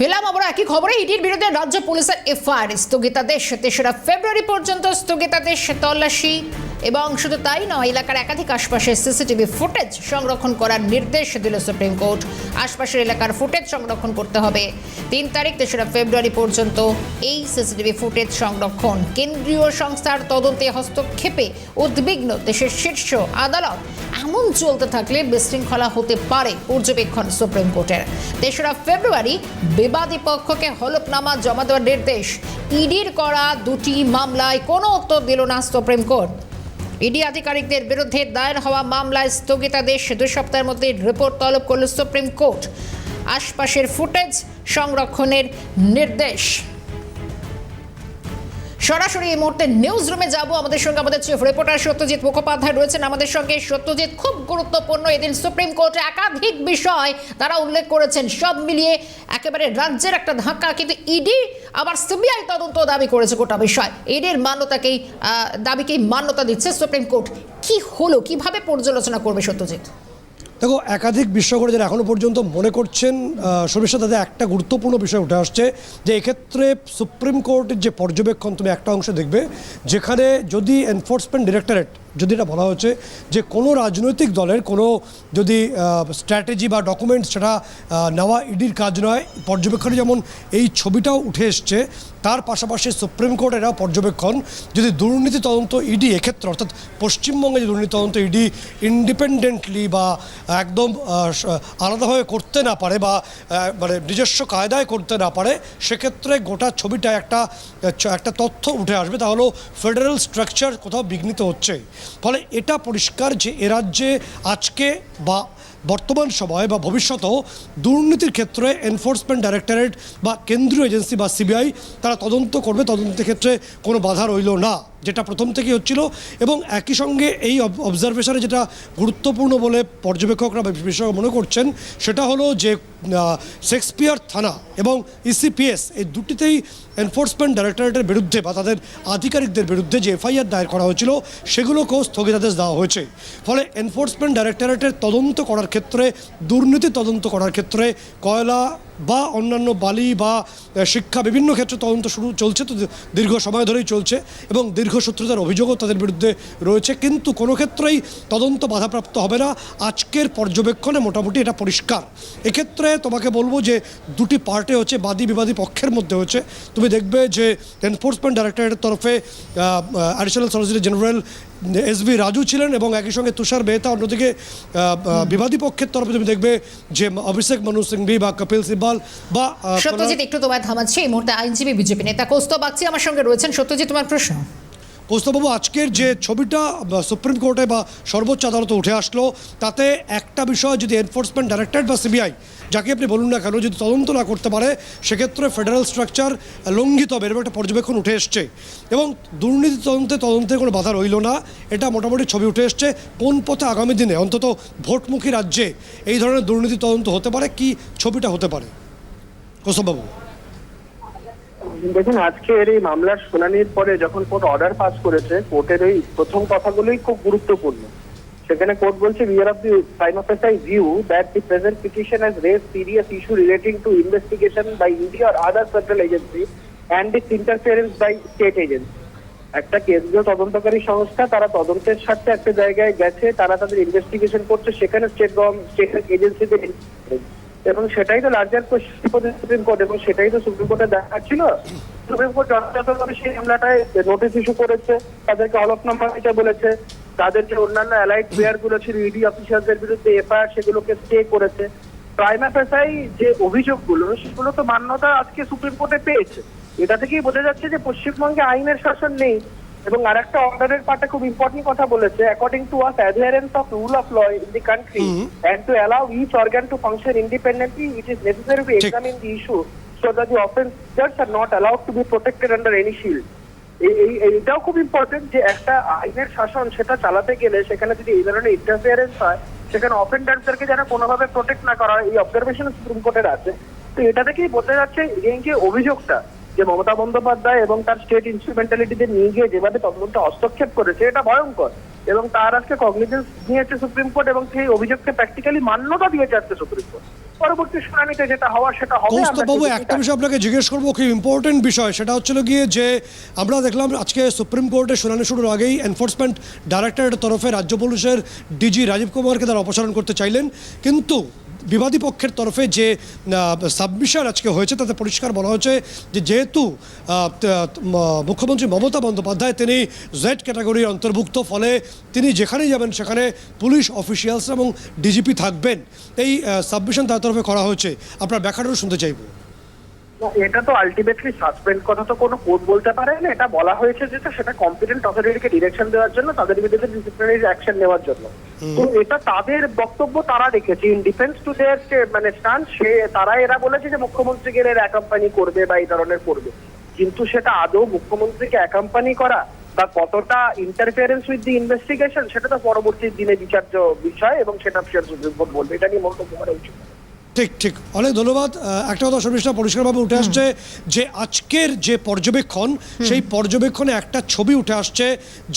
ফেলাম আমরা একই খবরে, ইডির বিরুদ্ধে রাজ্য পুলিশের এফআইআর স্থগিতাদেশ, তেসরা ফেব্রুয়ারি পর্যন্ত স্থগিতাদেশ, তল্লাশি এবং শুধু তাই নয়, এলাকার একাধিক আশপাশের সিসিটিভি ফুটেজ সংরক্ষণ করার নির্দেশ দিল সুপ্রিম কোর্ট। আশপাশের এলাকার ফুটেজ সংরক্ষণ করতে হবে। তিন তারিখ, তেসরা ফেব্রুয়ারি পর্যন্ত এই সিসিটিভি ফুটেজ সংরক্ষণ। কেন্দ্রীয় সংস্থার তদন্তে হস্তক্ষেপে উদ্বিগ্ন দেশের শীর্ষ আদালত এমন চলতে থাকলে বিশৃঙ্খলা হতে পারে, পর্যবেক্ষণ সুপ্রিম কোর্টের। তেসরা ফেব্রুয়ারি বিবাদী পক্ষকে হলফনামা জমা দেওয়ার নির্দেশ। ইডির করা দুটি মামলায় কোনো উত্তর দিল না সুপ্রিম কোর্ট। ইডি আধিকারিকদের বিরুদ্ধে দায়ের হওয়া মামলায় স্থগিতাদেশ দুই সপ্তাহের মধ্যে রিপোর্ট তলব করল সুপ্রিম কোর্ট। আশপাশের ফুটেজ সংরক্ষণের নির্দেশ। সরাসরি এই মুহূর্তে নিউজ রুমে যাব। আমাদের সঙ্গে আমাদের চিফ রিপোর্টার সত্যজিৎ মুখোপাধ্যায় রয়েছেন। আমাদের সঙ্গে সত্যজিৎ খুব গুরুত্বপূর্ণ এদিন সুপ্রিম কোর্টে একাধিক বিষয় তারা উল্লেখ করেছেন। সব মিলিয়ে একেবারে রাজ্যের একটা ধাক্কা। কিন্তু ইডি আবার সিবিআই তদন্ত দাবি করেছে গোটা বিষয়। ইডির মান্যতাকেই দাবিকেই মান্যতা দিচ্ছে সুপ্রিম কোর্ট। কি হলো? কীভাবে পর্যালোচনা করবে সত্যজিৎ? দেখো, একাধিক বিশ্বকরে যারা এখনও পর্যন্ত মনে করছেন সরিষা তাদের একটা গুরুত্বপূর্ণ বিষয় উঠে আসছে যে এক্ষেত্রে সুপ্রিম কোর্টের যে পর্যবেক্ষণ তুমি একটা অংশ দেখবে, যেখানে যদি এনফোর্সমেন্ট ডিরেক্টরেট যদি এটা বলা হচ্ছে যে কোনো রাজনৈতিক দলের কোনো যদি স্ট্র্যাটেজি বা ডকুমেন্টস সেটা নেওয়া ইডির কাজ নয়। পর্যবেক্ষণে যেমন এই ছবিটাও উঠে এসছে তার পাশাপাশি সুপ্রিম কোর্ট এরা পর্যবেক্ষণ, যদি দুর্নীতি তদন্ত ইডি এক্ষেত্রে অর্থাৎ পশ্চিমবঙ্গে যে দুর্নীতি তদন্ত ইডি ইন্ডিপেন্ডেন্টলি বা একদম আলাদাভাবে করতে না পারে বা মানে নিজস্ব কায়দায় করতে না পারে, সেক্ষেত্রে গোটা ছবিটা একটা একটা তথ্য উঠে আসবে। তা হলো ফেডারেল স্ট্রাকচার কোথাও বিঘ্নিত হচ্ছে। ফলে এটা পরিষ্কার যে এ রাজ্যে আজকে বা বর্তমান সময়ে বা ভবিষ্যতেও দুর্নীতির ক্ষেত্রে এনফোর্সমেন্ট ডাইরেক্টরেট বা কেন্দ্রীয় এজেন্সি বা সিবিআই তারা তদন্ত করবে। তদন্তের ক্ষেত্রে কোনো বাধা রইল না। যেটা প্রথম থেকেই হচ্ছিল এবং একই সঙ্গে এই অবজারভেশনে যেটা গুরুত্বপূর্ণ বলে পর্যবেক্ষকরা বিশেষজ্ঞ মনে করছেন, সেটা হলো যে শেক্সপিয়ার থানা এবং ইসিপিএস এই দুটিতেই এনফোর্সমেন্ট ডাইরেক্টরেটের বিরুদ্ধে বা তাদের আধিকারিকদের বিরুদ্ধে যে এফআইআর দায়ের করা হয়েছিল, সেগুলোকেও স্থগিতাদেশ দেওয়া হয়েছে। ফলে এনফোর্সমেন্ট ডাইরেক্টরেটের তদন্ত করার ক্ষেত্রে, দুর্নীতি তদন্ত করার ক্ষেত্রে কয়লা বা অন্যান্য বালি বা শিক্ষা বিভিন্ন ক্ষেত্রে তদন্ত শুরু চলছে, তো দীর্ঘ সময় ধরেই চলছে এবং দীর্ঘ দীর্ঘসূত্রতার অভিযোগও তাদের বিরুদ্ধে রয়েছে। কিন্তু কোনো ক্ষেত্রেই তদন্ত বাধাপ্রাপ্ত হবে না। আজকের পর্যবেক্ষণে মোটামুটি এটা পরিষ্কার। এক্ষেত্রে তোমাকে বলব যে দুটি পার্টে হচ্ছে, বাদী বিবাদী পক্ষের মধ্যে হচ্ছে। তুমি দেখবে যে এনফোর্সমেন্ট ডাইরেক্টরেটের তরফে additional solicitor general S B Raju ছিলেন এবং একই সঙ্গে তুষার মেহতা অন্যদিকে বিবাদী পক্ষের তরফে তুমি দেখবে যে অভিষেক মনু সিংভি বা কপিল সিব্বাল বা সত্যজিৎ একটু তোমায় থামাচ্ছি এই মুহূর্তে আইনজীবী বিজেপি নেতা কৌস্তব বাগচি আমার সঙ্গে রয়েছেন। সত্যজিৎ তোমার প্রশ্ন? কৌস্তববাবু, আজকের যে ছবিটা সুপ্রিম কোর্টে বা সর্বোচ্চ আদালতে উঠে আসলো, তাতে একটা বিষয় যদি এনফোর্সমেন্ট ডাইরেক্টরেট বা সিবিআই যাকে আপনি বলুন না কেন, যদি তদন্ত না করতে পারে, সেক্ষেত্রে ফেডারেল স্ট্রাকচার লঙ্ঘিত হবে, এরকম একটা পর্যবেক্ষণ উঠে এসছে। এবং দুর্নীতি তদন্তে তদন্তের কোনো বাধা রইল না, এটা মোটামুটি ছবি উঠে এসছে কোন পথে আগামী দিনে, অন্তত ভোটমুখী রাজ্যে এই ধরনের দুর্নীতি তদন্ত হতে পারে, কি ছবিটা হতে পারে? কৌস্তববাবু। দেখুন, আজকে এই মামলার শুনানির পরে যখন কোর্ট অর্ডার পাস করেছে, কোর্টের এই প্রথম কথাগুলোই খুব গুরুত্বপূর্ণ। সেখানে কোর্ট বলছে view that the present petition has issue relating to investigation by ED R central agency and its interference state agency একটা কেন্দ্রীয় তদন্তকারী সংস্থা, তারা তদন্তের স্বার্থে একটা জায়গায় গেছে, তারা তাদের ইনভেস্টিগেশন করছে, সেখানে স্টেট গভর্নমেন্ট স্টেট এজেন্সিদের এবং সেটাই তো লার্জার সুপ্রিম কোর্ট এবং সেটাই তো সুপ্রিম কোর্টে দেখা ছিল সুপ্রিম কোর্ট যথাযথভাবে সেই মামলাটায় নোটিশ ইস্যু করেছে, তাদেরকে হলফনামা দিতে বলেছে। তাদের যে অন্যান্য অ্যালাইড প্লেয়ারগুলো ছিল ইডি অফিসারদের বিরুদ্ধে এফআইআর সেগুলোকে স্টে করেছে। প্রাইমা পেশাই যে অভিযোগগুলো, সেগুলো তো মান্যতা আজকে সুপ্রিম কোর্টে পেয়েছে। এটা থেকেই বোঝা যাচ্ছে যে পশ্চিমবঙ্গে আইনের শাসন নেই। এবং আর একটা অর্ডারের পার্টে খুব ইম্পর্টেন্ট কথা বলেছে according to us adherence of rule of law in the country each organ to function independently, it is necessary to ঠিক। examine the issue so that the offenders are not allowed to be protected under any shield. এই- এই- এইটাও খুব important যে একটা আইনের শাসন সেটা চালাতে গেলে সেখানে যদি এই ধরনের ইন্টারফিয়ারেন্স হয় সেখানে অফেন্ডারদেরকে যেন কোনোভাবে প্রোটেক্ট না করা হয় এই অবজারভেশন সুপ্রিম কোর্টের আছে তো এটা থেকেই বোঝা যাচ্ছে এই যে অভিযোগটা যে মমতা বন্দ্যোপাধ্যায় এবং তার স্টেট ইনস্ট্রুমেন্টালিটিদের নিয়ে গিয়ে যেভাবে তদন্ত হস্তক্ষেপ করেছে এটা ভয়ঙ্কর। এবং তার আজকে কগনিজেন্স নিয়েছে সুপ্রিম কোর্ট এবং সেই অভিযোগকে প্র্যাকটিক্যালি মান্যতা দিয়েছে আজকে সুপ্রিম কোর্ট। পরবর্তী শুনানিতে যেটা হওয়ার সেটা হবে বাবু একটা বিষয় আপনাকে জিজ্ঞেস করব খুব ইম্পর্টেন্ট বিষয়। সেটা হচ্ছিল গিয়ে যে আমরা দেখলাম আজকে সুপ্রিম কোর্টে শুনানি শুরুর আগেই এনফোর্সমেন্ট ডাইরেক্টরেটের তরফে রাজ্য পুলিশের ডিজি রাজীব কুমারকে তারা অপসারণ করতে চাইলেন। কিন্তু বিবাদী পক্ষের তরফে যে সাবমিশন আজকে হয়েছে, তাতে পরিষ্কার বলা হয়েছে যে যেহেতু মুখ্যমন্ত্রী মমতা বন্দ্যোপাধ্যায় তিনি জেড ক্যাটাগরির অন্তর্ভুক্ত, ফলে তিনি যেখানেই যাবেন সেখানে পুলিশ অফিসিয়ালস এবং ডিজিপি থাকবেন। এই সাবমিশন তার তরফে করা হয়েছে। আপনার ব্যাখ্যাটাও শুনতে চাইব। এটা তো আলটিমেটলি সাসপেন্ড কথা তো কোনো কোর্ট বলতে পারে না এটা বলা হয়েছে যেটা সেটা কম্পিটেন্ট অথরিটিকে ডিরেকশন দেওয়ার জন্য তাদের বিরুদ্ধে ডিসিপ্লিনারি অ্যাকশন নেওয়ার জন্য। তো এটা তাদের বক্তব্য তারা রেখেছে ইন ডিফেন্স টু দেয়ার মানে স্টান সে তারা এরা বলেছে যে মুখ্যমন্ত্রীকে এর অ্যাকাম্পানি করবে বা এই ধরনের করবে। কিন্তু সেটা আদৌ মুখ্যমন্ত্রীকে অ্যাকাম্পানি করা বা কতটা ইন্টারফিয়ারেন্স উইথ দি ইনভেস্টিগেশন সেটা তো পরবর্তী দিনে বিচার্য বিষয় এবং সেটা সুপ্রিম কোর্ট বলবে। এটা নিয়ে মন্তব্য করা উচিত। ঠিক ঠিক। অনেক ধন্যবাদ। একটা কথা শর্মিষ্ঠা পরিষ্কারভাবে উঠে আসছে যে আজকের যে পর্যবেক্ষণ সেই পর্যবেক্ষণে একটা ছবি উঠে আসছে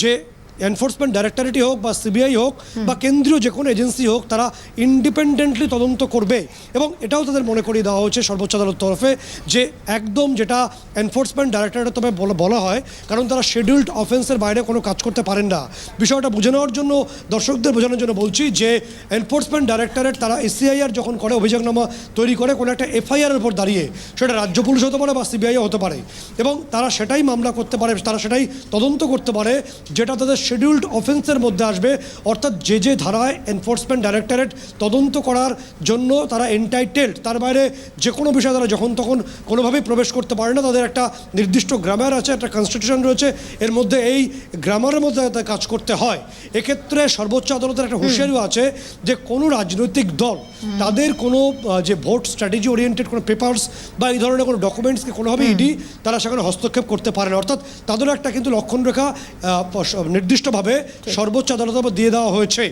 যে এনফোর্সমেন্ট ডাইরেক্টরেটই হোক বা সিবিআই হোক বা কেন্দ্রীয় যে কোনো এজেন্সি হোক তারা ইন্ডিপেন্ডেন্টলি তদন্ত করবে। এবং এটাও তাদের মনে করিয়ে দেওয়া হয়েছে সর্বোচ্চ আদালত তরফে যে একদম যেটা এনফোর্সমেন্ট ডাইরেক্টরেটের তবে বলা- বলা হয় কারণ তারা শিডিউল্ড অফেন্সের বাইরে কোনো কাজ করতে পারেন না। বিষয়টা বুঝে নেওয়ার জন্য দর্শকদের বোঝানোর জন্য বলছি যে এনফোর্সমেন্ট ডাইরেক্টরেট তারা এসিআইআর যখন করে অভিযোগনামা তৈরি করে কোনো একটা এফআইআর উপর দাঁড়িয়ে সেটা রাজ্য পুলিশ হতে পারে বা সিবিআইও হতে পারে। এবং তারা সেটাই মামলা করতে পারে তারা সেটাই তদন্ত করতে পারে যেটা তাদের শিডিউল্ড অফেন্সের মধ্যে আসবে। অর্থাৎ যে যে ধারায় এনফোর্সমেন্ট ডাইরেক্টরেট তদন্ত করার জন্য তারা এন্টাইটেলড তার বাইরে যে কোনো বিষয়ে তারা যখন তখন কোনোভাবেই প্রবেশ করতে পারে না। তাদের একটা নির্দিষ্ট গ্রামার আছে একটা কনস্টিটিউশন রয়েছে। এর মধ্যে এই গ্রামারের মধ্যে তাদের কাজ করতে হয়। এক্ষেত্রে সর্বোচ্চ আদালতের একটা হুঁশিয়ারিও আছে যে কোনো রাজনৈতিক দল তাদের কোনো যে ভোট স্ট্র্যাটেজি ওরিয়েন্টেড কোনো পেপার্স বা এই ধরনের কোনো ডকুমেন্টসকে কোনোভাবে ইডি তারা সেখানে হস্তক্ষেপ করতে পারে না। অর্থাৎ তাদেরও একটা কিন্তু লক্ষণ রেখা প- নির্দিষ্টভাবে সর্বোচ্চ আদালতের উপর দিয়ে দেওয়া হয়েছে।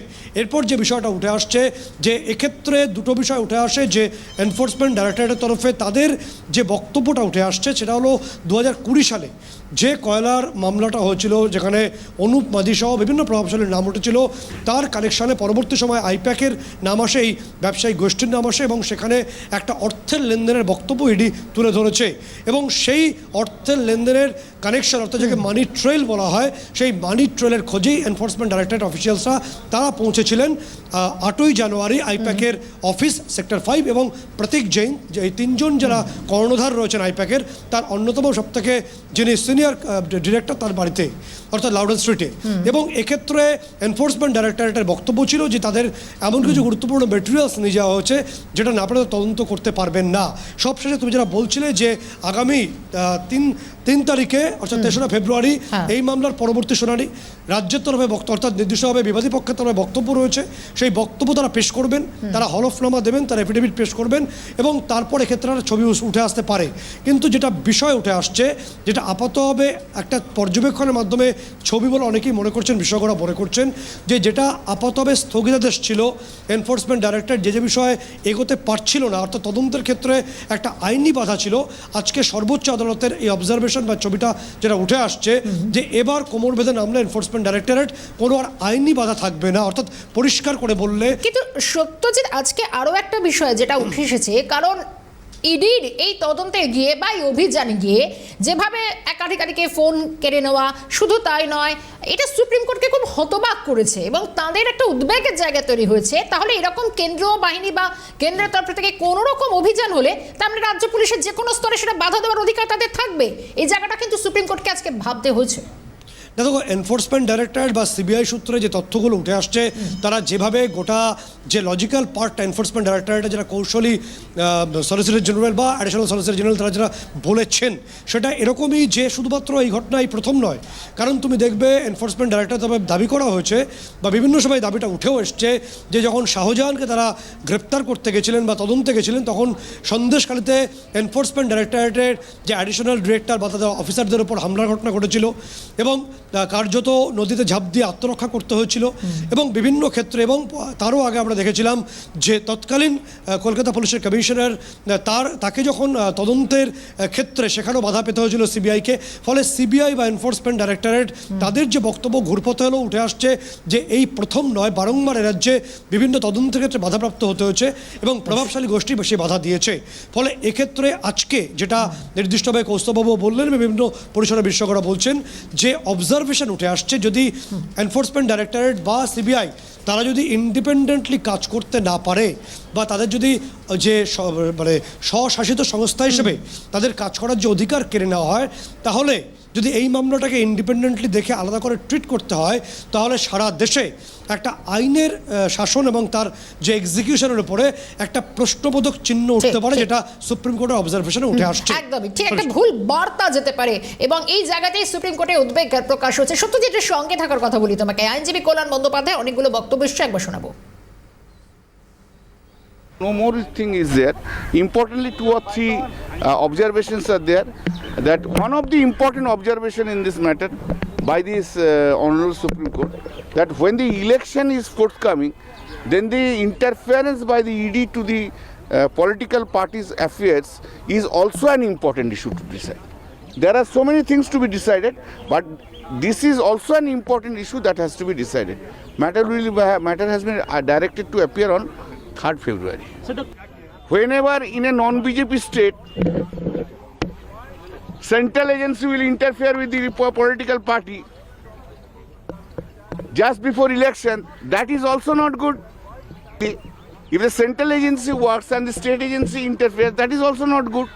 এরপর যে বিষয়টা উঠে আসছে যে এক্ষেত্রে দুটো বিষয় উঠে আসে যে এনফোর্সমেন্ট ডাইরেক্টরেটের তরফে তাদের যে বক্তব্যটা উঠে আসছে সেটা হলো দু হাজার কুড়ি সালে। যে কয়লার মামলাটা হয়েছিল, যেখানে অনুপ মাদি সহ বিভিন্ন প্রভাবশালীর নাম উঠেছিল, তার কালেকশনে পরবর্তী সময় আইপ্যাকের নাম আসে এই ব্যবসায়ী গোষ্ঠীর নাম আসে এবং সেখানে একটা অর্থের লেনদেনের বক্তব্য ইডি তুলে ধরেছে। এবং সেই অর্থের লেনদেনের কানেকশন অর্থাৎ যাকে মানি ট্রেল বলা হয়, সেই মানি ট্রেলের খোঁজেই এনফোর্সমেন্ট ডাইরেক্টরেট অফিসিয়ালসরা তারা পৌঁছেছিলেন আটই জানুয়ারি আইপ্যাকের অফিস সেক্টর ফাইভ এবং প্রতীক জৈন, যে এই তিনজন যারা কর্ণধার রয়েছেন আইপ্যাকের তার অন্যতম সবথেকে যিনি সিনিয়র ডিরেক্টর তার বাড়িতে অর্থাৎ লাউডন স্ট্রিটে এবং এক্ষেত্রে এনফোর্সমেন্ট ডাইরেক্টরেটের বক্তব্য ছিল যে তাদের এমন কিছু গুরুত্বপূর্ণ মেটেরিয়ালস নিয়ে যাওয়া হয়েছে যেটা না আপনারা তদন্ত করতে পারবেন না। সবশেষে তুমি যারা বলছিলে যে আগামী তিন তিন তারিখে অর্থাৎ তেসরা ফেব্রুয়ারি হ্যাঁ। এই মামলার পরবর্তী শুনানি। রাজ্যের তরফে বক্তব্য অর্থাৎ নির্দিষ্টভাবে বিবাদী পক্ষের তরফে বক্তব্য রয়েছে। সেই বক্তব্য তারা পেশ করবেন তারা হলফনামা দেবেন তারা এফিডেভিট পেশ করবেন এবং তারপর এক্ষেত্রে একটা ছবি উঠে আসতে পারে। কিন্তু যেটা বিষয় উঠে আসছে যেটা আপাতভাবে একটা পর্যবেক্ষণের মাধ্যমে ছবি বলে অনেকেই মনে করছেন বিশেষজ্ঞরা মনে করছেন যে যেটা আপাতভাবে স্থগিতাদেশ ছিল এনফোর্সমেন্ট ডাইরেক্টর যে যে বিষয়ে এগোতে পারছিল না অর্থাৎ তদন্তের ক্ষেত্রে একটা আইনি বাধা ছিল। আজকে সর্বোচ্চ আদালতের এই অবজারভেশন বা ছবিটা যেটা উঠে আসছে যে এবার কোমর বেঁধে নামলে এনফোর্সমেন্ট ডাইরেক্টরেট কোনো আর আইনি বাধা থাকবে না। অর্থাৎ পরিষ্কার করে বললে কিন্তু সত্যজিৎ, আজকে আরও একটা বিষয় যেটা উঠে এসেছে, কারণ ইডির এই তদন্তে গিয়ে বা এই অভিযানে গিয়ে যেভাবে একাধিকারিকে ফোন কেড়ে নেওয়া, শুধু তাই নয়, এটা সুপ্রিম কোর্টকে খুব হতবাক করেছে এবং তাদের একটা উদ্বেগের জায়গা তৈরি হয়েছে। তাহলে এরকম কেন্দ্রীয় বাহিনী বা কেন্দ্রের তরফ থেকে কোনো রকম অভিযান হলে মানে রাজ্য পুলিশের যে কোনো স্তরে সেটা বাধা দেওয়ার অধিকার তাদের থাকবে? এই জায়গাটা কিন্তু সুপ্রিম কোর্টকে আজকে ভাবতে হয়েছে। দেখো এনফোর্সমেন্ট ডাইরেক্টরেট বা সিবিআই সূত্রে যে তথ্যগুলো উঠে আসছে, তারা যেভাবে গোটা যে লজিক্যাল পার্টটা এনফোর্সমেন্ট ডাইরেক্টরেটের যারা কৌশলী সলিসিটর জেনারেল বা অ্যাডিশনাল সলিসিটর জেনারেল তারা যারা বলেছেন, সেটা এরকমই যে শুধুমাত্র এই ঘটনা এই প্রথম নয়। কারণ তুমি দেখবে এনফোর্সমেন্ট ডাইরেক্টর তবে দাবি করা হয়েছে বা বিভিন্ন সময় দাবিটা উঠেও এসছে যে যখন শাহজাহানকে তারা গ্রেপ্তার করতে গেছিলেন বা তদন্তে গেছিলেন, তখন সন্দেশখালিতে এনফোর্সমেন্ট ডাইরেক্টরেটের যে অ্যাডিশনাল ডিরেক্টর বা তাদের অফিসারদের উপর হামলার ঘটনা ঘটেছিল এবং কার্যত নদীতে ঝাঁপ দিয়ে আত্মরক্ষা করতে হয়েছিল। এবং বিভিন্ন ক্ষেত্রে এবং তারও আগে আমরা দেখেছিলাম যে তৎকালীন কলকাতা পুলিশের কমিশনার তার তাকে যখন তদন্তের ক্ষেত্রে সেখানেও বাধা পেতে হয়েছিল সিবিআইকে। ফলে সিবিআই বা এনফোর্সমেন্ট ডাইরেক্টরেট তাদের যে বক্তব্য ঘুরপথে হলেও উঠে আসছে যে এই প্রথম নয় বারংবার রাজ্যে বিভিন্ন তদন্তের ক্ষেত্রে বাধাপ্রাপ্ত হতে হয়েছে এবং প্রভাবশালী গোষ্ঠী বেশি বাধা দিয়েছে। ফলে এক্ষেত্রে আজকে যেটা নির্দিষ্টভাবে কৌস্তববাবু বললেন বিভিন্ন পরিসরের বিশ্বকরা বলছেন যে অবজারভেশন উঠে আসছে যদি এনফোর্সমেন্ট ডাইরেক্টরেট বা সিবিআই তারা যদি ইন্ডিপেন্ডেন্টলি কাজ করতে না পারে বা তাদের যদি যে মানে স্বশাসিত সংস্থা হিসেবে তাদের কাজ করার যে অধিকার কেড়ে নেওয়া হয় তাহলে যদি এই মামলাটাকে ইন্ডিপেন্ডেন্টলি দেখে আলাদা করে ট্রিট করতে হয় তাহলে সারা দেশে একটা আইনের শাসন এবং তার যে এক্সিকিউশনের উপরে একটা প্রশ্নবোধক চিহ্ন উঠতে পারে যেটা সুপ্রিম কোর্টের অবজারভেশনে উঠে আসছে। একদমই ঠিক একটা ভুল বার্তা যেতে পারে এবং এই জায়গাতেই সুপ্রিম কোর্টে উদ্বেগ প্রকাশ হচ্ছে। সত্যজিতের সঙ্গে থাকার কথা বলি তোমাকে। আইনজীবী কল্যাণ বন্দ্যোপাধ্যায় অনেকগুলো বক্তব্য একবার শোনাবো। No more thing is there. Importantly, two or three uh, observations are there. That one of the important observation in this matter by this uh, Honorable Supreme Court that when the election is forthcoming, then the interference by the ED to the uh, political parties' affairs is also an important issue to decide. There are so many things to be decided, but this is also an important issue that has to be decided. Matter will matter has been uh, directed to appear on 3rd February. Whenever in a non-BJP state, central agency will interfere with the political party just before election, that is also not good. If the central agency works and the state agency interferes, that is also not good.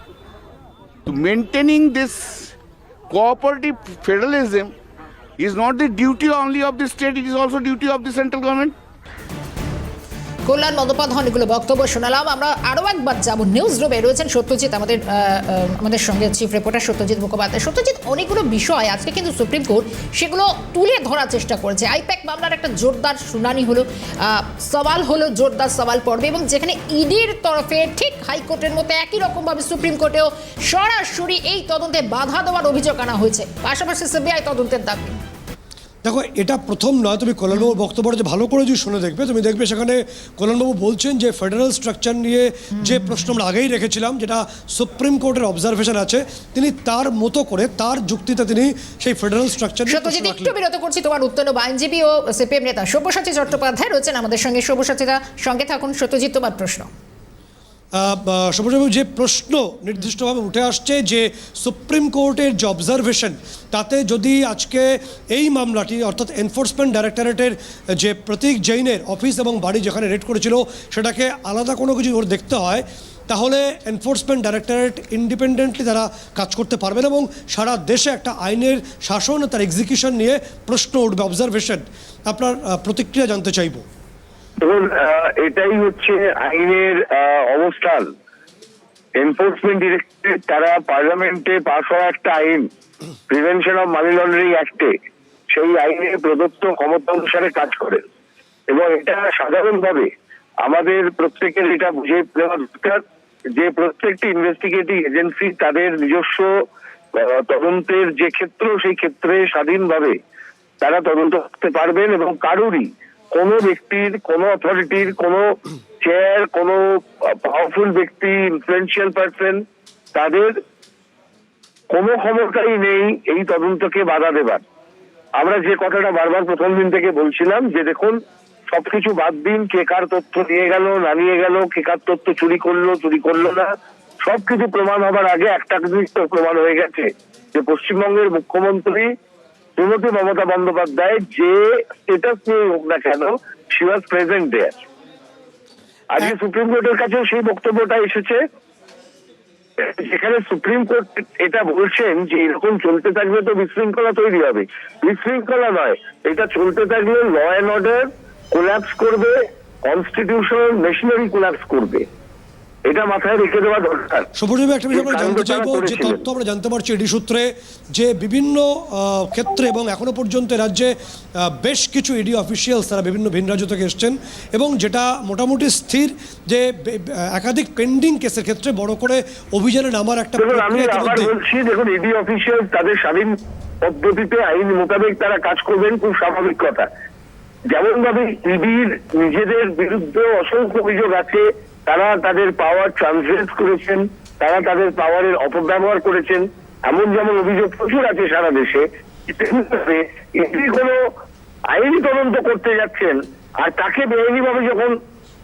To maintaining this cooperative federalism is not the duty only of the state, it is also duty of the central government. Kalyan Bandyopadhyay অনেকগুলো বক্তব্য শোনালাম। আমরা আরও একবার যাব। News রুমে রয়েছেন সত্যজিৎ, আমাদের আমাদের সঙ্গে চিফ রিপোর্টার সত্যজিৎ মুখোপাধ্যায়। সত্যজিৎ, অনেকগুলো বিষয় আজকে কিন্তু সুপ্রিম কোর্ট সেগুলো তুলে ধরার চেষ্টা করেছে। আইপ্যাক মামলার একটা জোরদার শুনানি হলো সওয়াল হলো জোরদার সওয়াল পড়বে এবং যেখানে ইডির তরফে ঠিক হাইকোর্টের মতো একই রকমভাবে সুপ্রিম কোর্টেও সরাসরি এই তদন্তে বাধা দেওয়ার অভিযোগ আনা হয়েছে। পাশাপাশি সিবিআই তদন্তের দাবি। দেখো এটা প্রথম নয় তুমি কল্যাণবাবুর বক্তব্যটা যে ভালো করে যদি শুনে দেখবে তুমি দেখবে সেখানে কল্যাণবাবু বলছেন যে ফেডারেল স্ট্রাকচার নিয়ে যে প্রশ্ন আমরা আগেই রেখেছিলাম যেটা সুপ্রিম কোর্টের অবজারভেশন আছে তিনি তার মতো করে তার যুক্তিতে তিনি সেই ফেডারেল স্ট্রাকচার সত্যজিৎ একটু বিরত করছি তোমার উত্তর। আইনজীবী ও সিপিএম নেতা সব্যসাচী চট্টোপাধ্যায় রয়েছেন আমাদের সঙ্গে। সব্যসাচীরা সঙ্গে থাকুন। সত্যজিৎ তোমার প্রশ্ন। যে প্রশ্ন নির্দিষ্টভাবে উঠে আসছে যে সুপ্রিম কোর্টের যে অবজারভেশন তাতে যদি আজকে এই মামলাটি, অর্থাৎ এনফোর্সমেন্ট ডাইরেক্টরেটের যে প্রতীক জৈনের অফিস এবং বাড়ি যেখানে রেড করেছিল, সেটাকে আলাদা কোনো কিছু ওর দেখতে হয়, তাহলে এনফোর্সমেন্ট ডাইরেক্টরেট ইন্ডিপেন্ডেন্টলি তারা কাজ করতে পারবেন এবং সারা দেশে একটা আইনের শাসন, তার এক্সিকিউশন নিয়ে প্রশ্ন উঠবে অবজারভেশন আপনার প্রতিক্রিয়া জানতে চাইব। দেখুন এটাই হচ্ছে আইনের অবস্থান। এনফোর্সমেন্ট ডিরেক্টরেট তারা পার্লামেন্টে পাশ হওয়া একটা আইন প্রিভেনশন অফ মানি লন্ডারিং অ্যাক্টে সেই আইনে প্রদত্ত ক্ষমতা অনুসারে কাজ করে। এবং এটা সাধারণভাবে আমাদের প্রত্যেকের এটা বুঝে দেওয়া দরকার যে প্রত্যেকটি ইনভেস্টিগেটিভ এজেন্সি তাদের নিজস্ব তদন্তের যে ক্ষেত্র, সেই ক্ষেত্রে স্বাধীনভাবে তারা তদন্ত করতে পারবেন এবং কারোরই কোনো ব্যক্তির, কোনো অথরিটির কোনো চেয়ার কোনো পাওয়ারফুল ব্যক্তি ইনফ্লুয়েন্সিয়াল পার্সন তাদের কোনো ক্ষমতাই নেই এই তদন্তকে বাধা দেবার। আমরা যে কথাটা বারবার প্রথম দিন থেকে বলছিলাম, যে দেখুন, সবকিছু বাদ দিন, কে কার তথ্য নিয়ে গেল, না নিয়ে গেল, কে কার তথ্য চুরি করল চুরি করল না, সবকিছু প্রমাণ হবার আগে একটা জিনিস তো প্রমাণ হয়ে গেছে, যে পশ্চিমবঙ্গের মুখ্যমন্ত্রী শ্রীমতী মমতা বন্দ্যোপাধ্যায় যে স্টেটাস নিয়ে হোক না কেন শি ওয়াজ প্রেজেন্ট দেয়ার আজকে সুপ্রিম কোর্টের কাছেও সেই বক্তব্যটা এসেছে। যেখানে সুপ্রিম কোর্ট এটা বলছেন যে এরকম চলতে থাকলে তো বিশৃঙ্খলা তৈরি হবে। বিশৃঙ্খলা নয় এটা চলতে থাকলে ল অ্যান্ড অর্ডার কোল্যাপস করবে কনস্টিটিউশনাল মেশিনারি কোল্যাপস করবে। এটা মাথায় রেখে দেওয়া দরকার। সবুজভাবে একটা বিষয় আমরা জানতে চাইব যে তথ্য আমরা জানতে পারছি এডি সূত্রে যে বিভিন্ন ক্ষেত্রে এবং এখনও পর্যন্ত রাজ্যে বেশ কিছু ইডি অফিসিয়ালস তারা বিভিন্ন ভিন রাজ্য থেকে এসছেন এবং যেটা মোটামুটি স্থির যে একাধিক পেন্ডিং কেসের ক্ষেত্রে বড় করে অভিযানে নামার একটা আমি আবার বলছি দেখুন ইডি অফিসিয়াল তাদের স্বাধীন পদ্ধতিতে আইন মোতাবেক তারা কাজ করবেন খুব স্বাভাবিক কথা। যেমন ভাবে ইডির নিজেদের বিরুদ্ধে অসংখ্য অভিযোগ আছে তারা তাদের পাওয়ার ট্রান্সলেট করেছেন, তারা তাদের পাওয়ারের অপব্যবহার করেছেন। এমন যেমন অভিযোগ প্রচুর আছে সারা দেশে ইডি কোনো আইনি তদন্ত করতে যাচ্ছেন আর তাকে বেআইনিভাবে যখন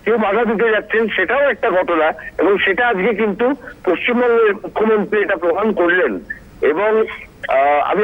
কেউ বাধা দিতে যাচ্ছেন, সেটাও একটা ঘটনা এবং সেটা আজকে কিন্তু পশ্চিমবঙ্গের মুখ্যমন্ত্রী এটা প্রমাণ করলেন এবং আমি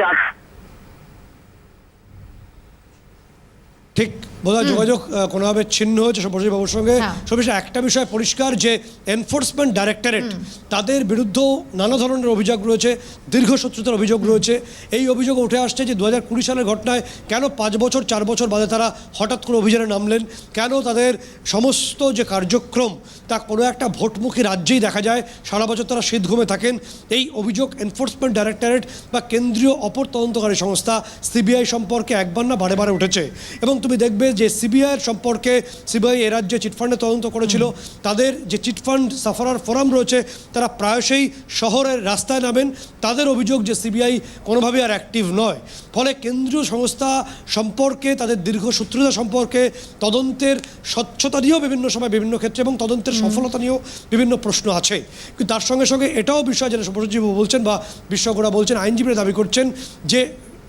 ঠিক বোধহয় যোগাযোগ কোনোভাবে ছিন্ন হয়েছে সব্যসাচী বাবুর সঙ্গে? হ্যাঁ। সবিশেষ একটা বিষয় পরিষ্কার যে এনফোর্সমেন্ট ডাইরেক্টরেট তাদের বিরুদ্ধেও নানা ধরনের অভিযোগ রয়েছে দীর্ঘশত্রুতার অভিযোগ রয়েছে। এই অভিযোগ উঠে আসছে যে দু হাজার কুড়ি সালের ঘটনায় কেন পাঁচ বছর চার বছর বাদে তারা হঠাৎ করে অভিযানে নামলেন? কেন তাদের সমস্ত যে কার্যক্রম তা কোনো একটা ভোটমুখী রাজ্যেই দেখা যায়? সারা বছর তারা শীত ঘুমে থাকেন। এই অভিযোগ এনফোর্সমেন্ট ডাইরেক্টরেট বা কেন্দ্রীয় অপর তদন্তকারী সংস্থা সিবিআই সম্পর্কে একবার না বারে বারে উঠেছে। এবং তুমি দেখবে যে সিবিআইয়ের সম্পর্কে সিবিআই এ রাজ্যে চিটফান্ডে তদন্ত করেছিল তাদের যে চিটফান্ড সাফারার ফোরাম রয়েছে তারা প্রায়শই শহরের রাস্তায় নামেন। তাদের অভিযোগ যে সিবিআই কোনোভাবেই আর অ্যাক্টিভ নয়। ফলে কেন্দ্রীয় সংস্থা সম্পর্কে তাদের দীর্ঘ দীর্ঘসূত্রতা সম্পর্কে তদন্তের স্বচ্ছতা নিয়েও বিভিন্ন সময় বিভিন্ন ক্ষেত্রে এবং তদন্তের সফলতা নিয়েও বিভিন্ন প্রশ্ন আছে। কিন্তু তার সঙ্গে সঙ্গে এটাও বিষয় যেটা সুব্রতজীব বলছেন বা বিশ্বকরা বলছেন আইনজীবীরা দাবি করছেন যে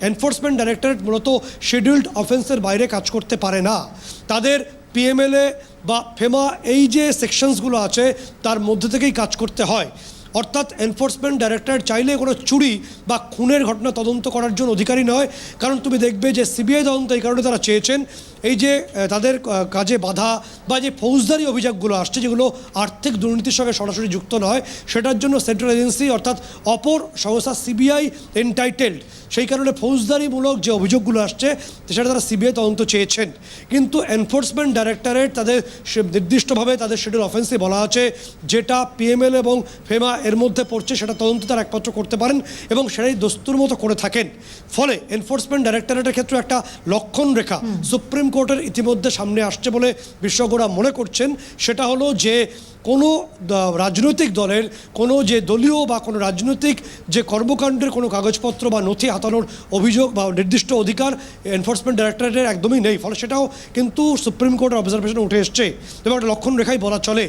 এনফোর্সমেন্ট ডাইরেক্টরেট মূলত শিডিউলড অফেন্সের বাইরে কাজ করতে পারে না। তাদের পিএমএলএ বা ফেমা এই যে সেকশনসগুলো আছে, তার মধ্যে থেকেই কাজ করতে হয়। অর্থাৎ এনফোর্সমেন্ট ডাইরেক্টরেট চাইলে কোনো চুরি বা খুনের ঘটনা তদন্ত করার জন্য অধিকারী নয়। কারণ তুমি দেখবে যে সিবিআই তদন্ত এই কারণে তারা চেয়েছেন, এই যে তাদের কাজে বাধা বা যে ফৌজদারি অভিযোগগুলো আসছে, যেগুলো আর্থিক দুর্নীতির সঙ্গে সরাসরি যুক্ত নয়, সেটার জন্য সেন্ট্রাল এজেন্সি অর্থাৎ অপর সংস্থা সিবিআই এন্টাইটেলড সেই কারণে ফৌজদারিমূলক যে অভিযোগগুলো আসছে সেটা তারা সিবিআই তদন্ত চেয়েছেন। কিন্তু এনফোর্সমেন্ট ডাইরেক্টরেট তাদের সে- নির্দিষ্টভাবে তাদের শিডিউল অফেন্সে বলা আছে যেটা পিএমএল এবং ফেমা এর মধ্যে পড়ছে সেটা তদন্ত তারা একমাত্র করতে পারেন এবং সেটাই দস্তুর মতো করে থাকেন। ফলে এনফোর্সমেন্ট ডাইরেক্টরেটের ক্ষেত্রে একটা লক্ষণ রেখা সুপ্রিম কোর্টের ইতিমধ্যে সামনে আসছে বলে বিশেষজ্ঞরা মনে করছেন। সেটা হলো যে কোনো রাজনৈতিক দলের কোনো যে দলীয় বা কোনো রাজনৈতিক যে কর্মকাণ্ডের কোনো কাগজপত্র বা নথি হাতানোর অভিযোগ বা নির্দিষ্ট অধিকার এনফোর্সমেন্ট ডাইরেক্টরেটের একদমই নেই। ফলে সেটাও কিন্তু সুপ্রিম কোর্টের অবজারভেশনে উঠে এসছে। এবং একটা লক্ষণ রেখাই বলা চলে।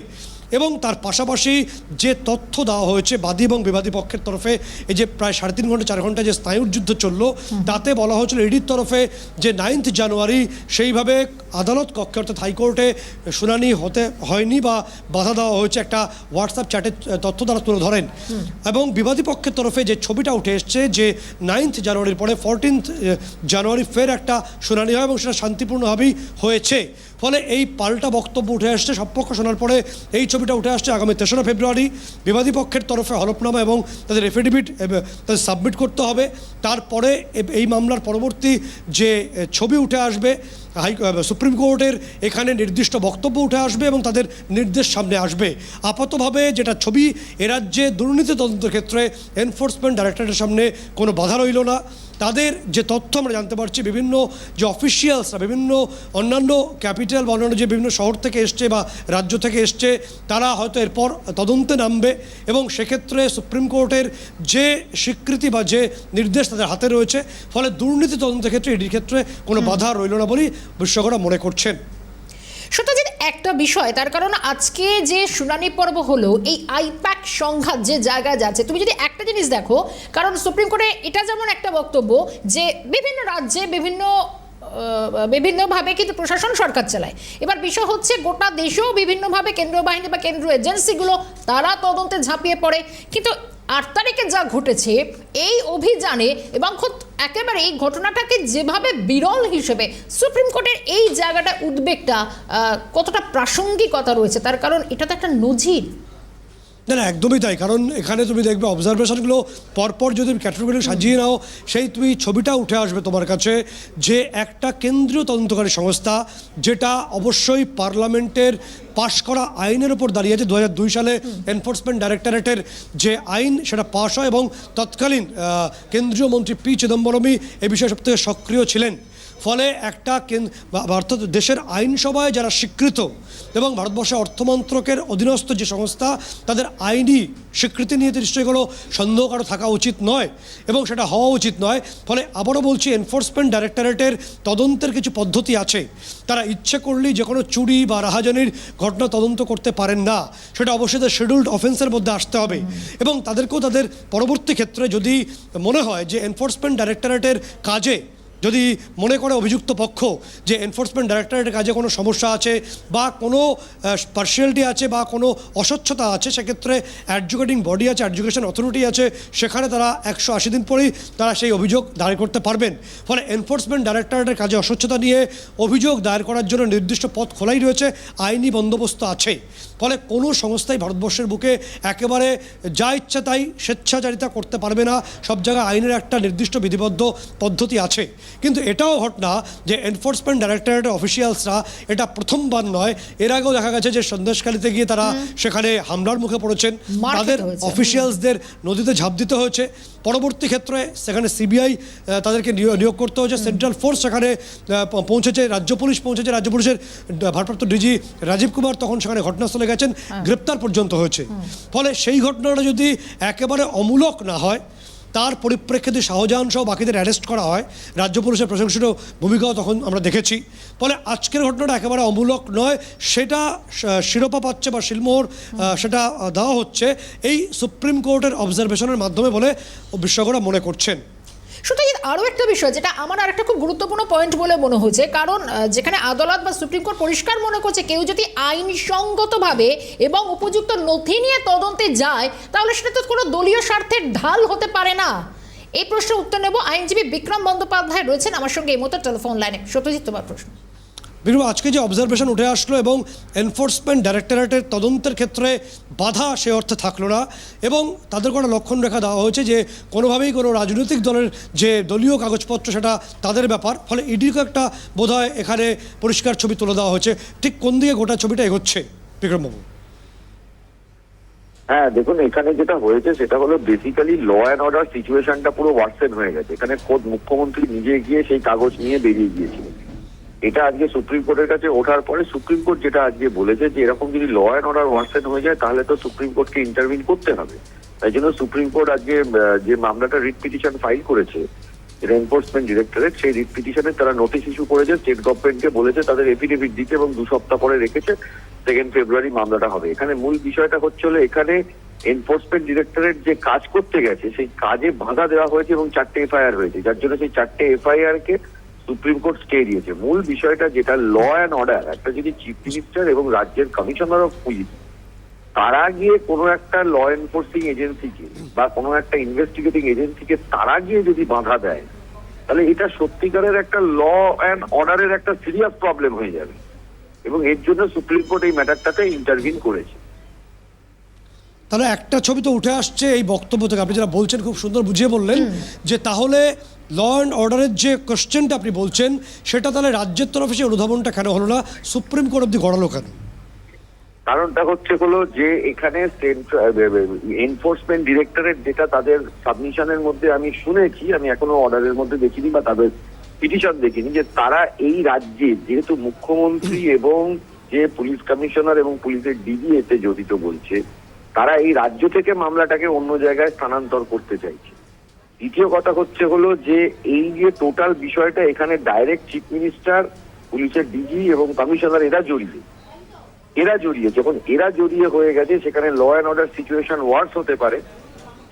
এবং তার পাশাপাশি যে তথ্য দেওয়া হয়েছে বাদী এবং বিবাদী পক্ষের তরফে এই যে প্রায় সাড়ে তিন ঘণ্টা চার ঘণ্টা যে স্নায়ুর যুদ্ধ চলল তাতে বলা হয়েছিল ইডির তরফে যে নাইন্থ জানুয়ারি সেইভাবে আদালত কক্ষে অর্থাৎ হাইকোর্টে শুনানি হতে হয়নি বা বাধা দেওয়া হয়েছে একটা হোয়াটসঅ্যাপ চ্যাটের তথ্য তারা তুলে ধরেন। এবং বিবাদী পক্ষের তরফে যে ছবিটা উঠে এসছে যে নাইন্থ জানুয়ারির পরে ফোরটিন্থ জানুয়ারি ফের একটা শুনানি হয় এবং সেটা শান্তিপূর্ণভাবেই হয়েছে। ফলে এই পাল্টা বক্তব্য উঠে আসছে, সব পক্ষ শোনার পরে এই ছবিটা উঠে আসছে আগামী তেসরা ফেব্রুয়ারি। বিবাদী পক্ষের তরফে হলফনামা এবং তাদের এফিডেভিট তাদের সাবমিট করতে হবে। তারপরে এই মামলার পরবর্তী যে ছবি উঠে আসবে, হাই সুপ্রিম কোর্টের, এখানে নির্দিষ্ট বক্তব্য উঠে আসবে এবং তাদের নির্দেশ সামনে আসবে। আপাতভাবে যেটা ছবি, এ রাজ্যে দুর্নীতি তদন্তের ক্ষেত্রে এনফোর্সমেন্ট ডাইরেক্টরেটের সামনে কোনো বাধা রইল না। তাদের যে তথ্য আমরা জানতে পারছি বিভিন্ন যে অফিসিয়ালসরা বিভিন্ন অন্যান্য ক্যাপিটাল বা অন্যান্য যে বিভিন্ন শহর থেকে এসছে বা রাজ্য থেকে এসছে তারা হয়তো এরপর তদন্তে নামবে এবং সেক্ষেত্রে সুপ্রিম কোর্টের যে স্বীকৃতি বা যে নির্দেশ তাদের হাতে রয়েছে ফলে দুর্নীতি তদন্তের ক্ষেত্রে এটির ক্ষেত্রে কোনো বাধা রইল না বলেই বিশ্বকরা মনে করছেন। সত্যজিৎ একটা বিষয়, তার কারণ আজকে যে শুনানি পর্ব হলো, এই আইপ্যাক সংঘাত যে জায়গায় যাচ্ছে, তুমি যদি একটা জিনিস দেখো, কারণ সুপ্রিম কোর্টে এটা যেমন একটা বক্তব্য যে বিভিন্ন রাজ্যে বিভিন্ন বিভিন্নভাবে কিন্তু প্রশাসন সরকার চালায়। এবার বিষয় হচ্ছে গোটা দেশেও বিভিন্নভাবে কেন্দ্রীয় বাহিনী বা কেন্দ্রীয় এজেন্সিগুলো, তারা তদন্তে ঝাঁপিয়ে পড়ে। কিন্তু আট তারিখে যা ঘটেছে, এই অভিযানে এবং একেবারে এই ঘটনাটাকে যেভাবে বিরল হিসেবে সুপ্রিম কোর্টের এই জায়গাটা উদ্বেগটা কতটা প্রাসঙ্গিকতা রয়েছে, তার কারণ এটা তো একটা নজির না না, একদমই তাই। কারণ এখানে তুমি দেখবে অবজারভেশনগুলো পরপর যদি ক্যাটাগরি সাজিয়ে নাও, সেই তুমি ছবিটা উঠে আসবে তোমার কাছে যে একটা কেন্দ্রীয় তদন্তকারী সংস্থা যেটা অবশ্যই পার্লামেন্টের পাশ করা আইনের উপর দাঁড়িয়ে আছে। দু সালে এনফোর্সমেন্ট ডাইরেক্টরেটের যে আইন, সেটা পাশ হয় এবং তৎকালীন কেন্দ্রীয় মন্ত্রী পি চিদম্বরমই এ বিষয়ে সবথেকে সক্রিয় ছিলেন। ফলে একটা অর্থাৎ দেশের আইনসভায় যারা স্বীকৃত এবং ভারতবর্ষের অর্থমন্ত্রকের অধীনস্থ যে সংস্থা, তাদের আইনি স্বীকৃতি নিয়ে নিশ্চয়ই কোনো সন্দেহ কারও থাকা উচিত নয় এবং সেটা হওয়া উচিত নয়। ফলে আবারও বলছি এনফোর্সমেন্ট ডাইরেক্টরেটের তদন্তের কিছু পদ্ধতি আছে। তারা ইচ্ছে করলেই যে কোনো চুরি বা রাহাজানির ঘটনা তদন্ত করতে পারেন না। সেটা অবশ্যই শিডিউলড অফেন্সের মধ্যে আসতে হবে এবং তাদেরকেও তাদের পরবর্তী ক্ষেত্রে যদি মনে হয় যে এনফোর্সমেন্ট ডাইরেক্টরেটের কাজে যদি মনে করে অভিযুক্ত পক্ষ যে এনফোর্সমেন্ট ডাইরেক্টরেটের কাজে কোনো সমস্যা আছে বা কোনো পার্সিয়ালিটি আছে বা কোনো অস্বচ্ছতা আছে, সেক্ষেত্রে অ্যাডজুকেটিং বডি আছে অ্যাডজুকেশন অথরিটি আছে, সেখানে তারা একশো আশি দিন পরেই তারা সেই অভিযোগ দায়ের করতে পারবেন। ফলে এনফোর্সমেন্ট ডাইরেক্টরেটের কাজে অস্বচ্ছতা নিয়ে অভিযোগ দায়ের করার জন্য নির্দিষ্ট পথ খোলাই রয়েছে, আইনি বন্দোবস্ত আছে। ফলে কোনো সংস্থাই ভারতবর্ষের বুকে একেবারে যা ইচ্ছা তাই স্বেচ্ছাচারিতা করতে পারবে না। সব জায়গায় আইনের একটা নির্দিষ্ট বিধিবদ্ধ পদ্ধতি আছে। কিন্তু এটাও ঘটনা যে এনফোর্সমেন্ট ডাইরেক্টরেটের অফিসিয়ালসরা এটা প্রথমবার নয়। এর আগেও দেখা গেছে যে সন্দেশখালিতে গিয়ে তারা সেখানে হামলার মুখে পড়েছেন। তাদের অফিসিয়ালসদের নদীতে ঝাঁপ দিতে হয়েছে। পরবর্তী ক্ষেত্রে সেখানে সিবিআই তাদেরকে নিয়- নিয়োগ করতে হয়েছে। সেন্ট্রাল ফোর্স সেখানে পৌঁছেছে রাজ্য পুলিশ পৌঁছেছে। রাজ্য পুলিশের ভারপ্রাপ্ত ডিজি রাজীব কুমার তখন সেখানে ঘটনাস্থলে গেছেন গ্রেপ্তার পর্যন্ত হয়েছে। ফলে সেই ঘটনাটা যদি একেবারে অমূলক না হয় তার পরিপ্রেক্ষিতে শাহজাহান সহ বাকিদের অ্যারেস্ট করা হয়। রাজ্য পুলিশের প্রশংসিত ভূমিকাও তখন আমরা দেখেছি। ফলে আজকের ঘটনাটা একেবারে অমূলক নয় সেটা শিরোপা পাচ্ছে বা শিলমোহর সেটা দেওয়া হচ্ছে। এই সুপ্রিম কোর্টের অবজারভেশনের মাধ্যমে বলে বিশ্বকরা মনে করছেন। সুতরাং আরও একটা বিষয় যেটা আমার আর একটা খুব গুরুত্বপূর্ণ পয়েন্ট বলে মনে হচ্ছে, কারণ যেখানে আদালত বা সুপ্রিম কোর্ট পরিষ্কার মনে করছে কেউ যদি আইনসঙ্গতভাবে এবং উপযুক্ত নথি নিয়ে তদন্তে যায়, তাহলে সেটা তো কোনো দলীয় স্বার্থের ঢাল হতে পারে না। এই প্রশ্নের উত্তর নেব আইনজীবী বিক্রম বন্দ্যোপাধ্যায় রয়েছেন আমার সঙ্গে এই মতো টেলিফোন লাইনে। সত্যজিৎ তোমার প্রশ্ন। বিরু আজকে যে অবজারভেশন উঠে আসলো এবং এনফোর্সমেন্ট ডাইরেক্টরেটের তদন্তের ক্ষেত্রে বাধা সে অর্থে থাকল না এবং তাদের কোনো লক্ষণ রেখা দেওয়া হয়েছে যে কোনোভাবেই কোনো রাজনৈতিক দলের যে দলীয় কাগজপত্র সেটা তাদের ব্যাপার। ফলে ইডিকে একটা বোধহয় এখানে পরিষ্কার ছবি তুলে দেওয়া হয়েছে। ঠিক কোন দিকে গোটা ছবিটা এগোচ্ছে? বিক্রমবাবু। হ্যাঁ দেখুন, এখানে যেটা হয়েছে সেটা হলো বেসিক্যালি ল অ্যান্ড অর্ডার সিচুয়েশনটা পুরো ওয়ার্সেন হয়ে গেছে। এখানে খোদ মুখ্যমন্ত্রী নিজে গিয়ে সেই কাগজ নিয়ে বেরিয়ে গিয়েছিলেন। এটা আজকে সুপ্রিম কোর্টের কাছে ওঠার পরে সুপ্রিম কোর্ট যেটা আজকে বলেছে যে এরকম যদি ল অ্যান্ড অর্ডার ওয়ার্সেন হয়ে যায়, তাহলে তো সুপ্রিম কোর্টকে ইন্টারভিন করতে হবে। তাই জন্য সুপ্রিম কোর্ট আজকে যে মামলাটা রিট পিটিশন ফাইল করেছে এনফোর্সমেন্ট ডিরেক্টরেট সেই রিট পিটিশনে তারা নোটিশ ইস্যু করেছে স্টেট গভর্নমেন্টকে বলেছে, তাদের এফিডেভিট দিতে এবং দু সপ্তাহ পরে রেখেছে সেকেন্ড ফেব্রুয়ারি মামলাটা হবে। এখানে মূল বিষয়টা হচ্ছে হলো, এখানে এনফোর্সমেন্ট ডিরেক্টরেট যে কাজ করতে গেছে, সেই কাজে বাধা দেওয়া হয়েছে এবং চারটে এফআইআর হয়েছে। যার জন্য সেই চারটে এফআইআর কে সুপ্রিম কোর্ট স্টে দিয়েছে। মূল বিষয়টা যেটা ল অ্যান্ড অর্ডার একটা যদি চিফ মিনিস্টার এবং রাজ্যের কমিশনার অফ পুলিশ তারা গিয়ে কোনো একটা ল এনফোর্সিং এজেন্সিকে বা কোনো একটা ইনভেস্টিগেটিং এজেন্সিকে তারা গিয়ে যদি বাধা দেয় তাহলে এটা সত্যিকারের একটা ল অ্যান্ড অর্ডারের একটা সিরিয়াস প্রবলেম হয়ে যাবে। এবং এর জন্য সুপ্রিম কোর্ট এই ম্যাটারটাতে ইন্টারভিন করেছে। তাহলে একটা ছবি তো উঠে আসছে এই বক্তব্য থেকে। আপনি যারা বলছেন খুব সুন্দর বুঝিয়ে বললেন যে তাহলে ল অ্যান্ড অর্ডারের যে কোশ্চেনটা আপনি বলছেন সেটা তাহলে রাজ্যের তরফে সেই অনুধাবনটা কেন হলো না? সুপ্রিম কোর্ট অব্দি গড়ালো কেন? কারণটা হচ্ছে হলো যে এখানে এনফোর্সমেন্ট ডিরেক্টরেট যেটা তাদের সাবমিশনের মধ্যে আমি শুনেছি আমি এখনও অর্ডারের মধ্যে দেখিনি বা তাদের পিটিশন দেখিনি যে তারা এই রাজ্যে যেহেতু মুখ্যমন্ত্রী এবং যে পুলিশ কমিশনার এবং পুলিশের ডিজি এতে জড়িত বলছে তারা এই রাজ্য থেকে মামলাটাকে অন্য জায়গায় স্থানান্তর করতে চাইছে। দ্বিতীয় কথা হচ্ছে হলো যে এই যে টোটাল বিষয়টা এখানে ডাইরেক্ট চিফ মিনিস্টার, পুলিশের ডিজি এবং কমিশনার এরা জড়িয়ে। এরা জড়িয়ে। যখন এরা জড়িয়ে হয়ে গেছে, সেখানে law and order situation worse হতে পারে।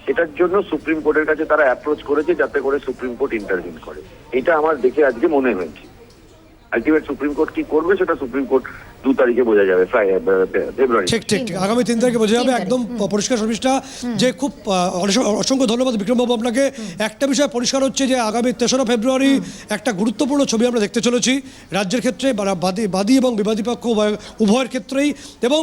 সেটার জন্য সুপ্রিম কোর্টের কাছে তারা অ্যাপ্রোচ করেছে যাতে করে সুপ্রিম কোর্ট ইন্টারভিউ করে। এটা আমার দেখে আজকে মনে হয়েছে। আলটিমেট সুপ্রিম কোর্ট কি করবে সেটা সুপ্রিম কোর্ট দু তারিখে বোঝা যাবে ফেব্রুয়ারি ঠিক ঠিক ঠিক। আগামী তিন তারিখে বোঝা যাবে। একদম পরিষ্কার সর্বিসটা যে খুব অসংখ্য ধন্যবাদ বিক্রমবাবু আপনাকে। একটা বিষয় পরিষ্কার হচ্ছে যে আগামী তেসরা ফেব্রুয়ারি একটা গুরুত্বপূর্ণ ছবি আমরা দেখতে চলেছি। রাজ্যের ক্ষেত্রে বাদী বাদী এবং বিবাদী পক্ষ উভয়ের ক্ষেত্রেই এবং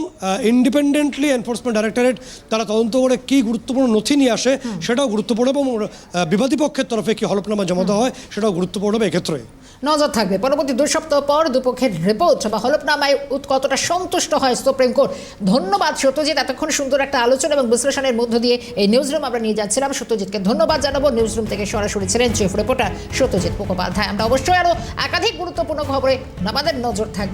ইন্ডিপেন্ডেন্টলি এনফোর্সমেন্ট ডাইরেক্টরেট তারা তদন্ত করে কি গুরুত্বপূর্ণ নথি নিয়ে আসে সেটাও গুরুত্বপূর্ণ এবং বিবাদী পক্ষের তরফে কি হলফনামা জমা দেওয়া হয় সেটাও গুরুত্বপূর্ণ হবে এক্ষেত্রে। নজর থাকবে। পরবর্তী দুই সপ্তাহ পর দুপক্ষের রিপোর্ট বা হলফনামায় কতটা সন্তুষ্ট হয় সুপ্রিম কোর্ট? ধন্যবাদ সত্যজিৎ। এতক্ষণ সুন্দর একটা আলোচনা এবং বিশ্লেষণের মধ্য দিয়ে এই নিউজ রুম আমরা নিয়ে যাচ্ছিলাম। সত্যজিৎকে ধন্যবাদ জানাব। নিউজ রুম থেকে সরাসরি ছিলেন চিফ রিপোর্টার সত্যজিৎ মুখোপাধ্যায়। আমরা অবশ্যই আরও একাধিক গুরুত্বপূর্ণ খবরে আমাদের নজর থাকবে।